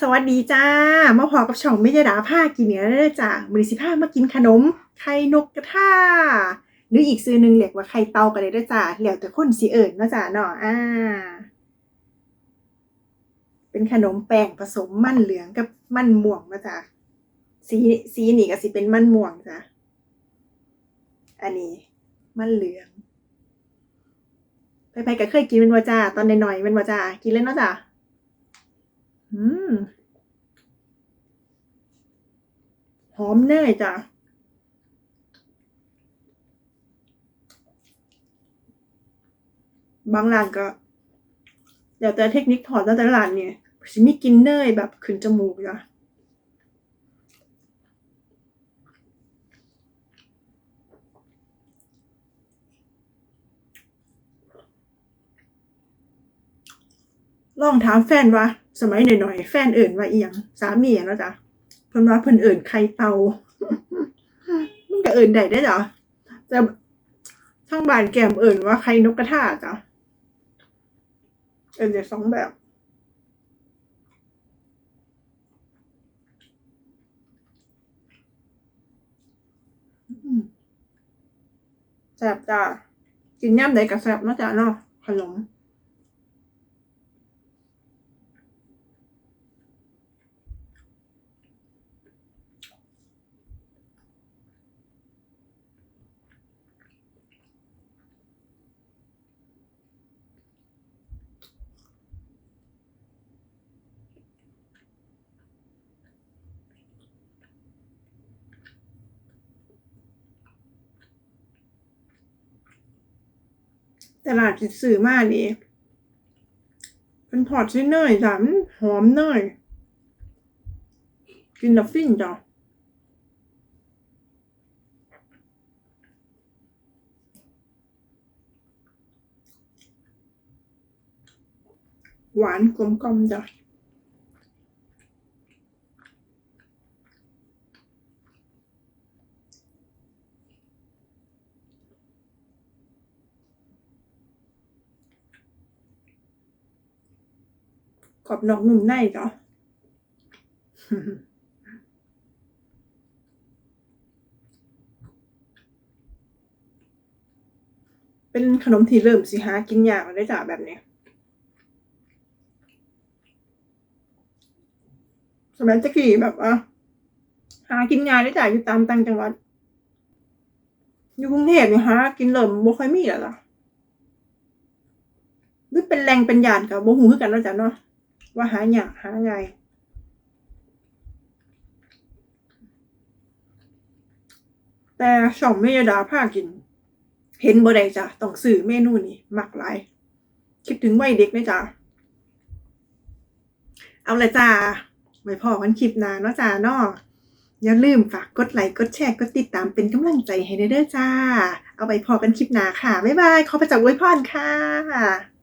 สวัสดีจ้า มาพอกับช่องไม่ยดาผ้ากินเนื้อเด้จ้ามือสิผ้ามากินขนม ไข่นกกระทาหรืออีกซื้อหนึ่งเรียกว่าไข่เตากันเลยเด้จ้าแล้วแต่คนสิเอิ่นเนาะจ้าเนาะอ่า เป็นขนมแป้งผสมมันเหลืองกับมันม่วงนาะจ้าสีสีนี่ก็สิเป็นมันม่วงจ้าอันนี้ มันเหลืองไปๆก็เคยกินเป็นว่าจ้าตอนหน่อยๆเป็นว่าจ้ากินเล่นเนาะจ้า อืม หอมเนยจ้ะ บางร้านก็เดี๋ยวแต่เทคนิคถอดแล้วแต่ละร้านเนี่ยสิมีกินเนยแบบขึ้นจมูกจ้ะลองถามแฟนว่า สมัยหน่อยๆ แฟนเอิ่นว่าเอียง สามีเนะจ้ะเพิ่นว่าเพิ่นเอิ่นไข่เตามันก็เอิ่นได้ได้อจ้ะแต่ทั้งบานแก้มเอิ่นว่าไข่นกกระทาจ้ะเอิ่นได้สองแบบแซ่บจ้ะกินย่ำใดก็แซ่บเนาะจ้ะเนาะขนม ตลาดจิตสื่อมานี่เป็นพอดใช้เนยจ้ะมันหอมเนยกินแล้วฟินจ้ะหวานกลมกล่อมจ้ะ กรอบนอกนุ่มในจ้ะเป็นขนมที่เริ่มสิหากินยากได้จ้ะแบบนี้สมัยตะกี้แบบว่าหากินง่ายได้จ้ะอยู่ตามต่างจังหวัดอยู่กรุงเทพเนี่ยหากินเริ่มบ่ค่อยมีแล้วล่ะหรือเป็นแรงเป็นหยาดกับบ่ฮู้คือกันเนาะจ้ะเนาะ ว่าหาอยากหาไงแต่ช่องเมยดาพากิน เห็นบ่ได้จ้ะต้องซื้อเมนูนี้มักหลาย คิดถึงวัยเด็กเลยจ้ะเอาละจ้าไว้พอกันคลิปหน้าเนาะจ้าเนาะอย่าลืมฝากกดไลค์กดแชร์กดติดตามเป็นกำลังใจให้เด้อจ้า เอาไว้พอกันคลิปหน้าค่ะ บ๊ายบาย ขอพระจ้าอวยพรค่ะ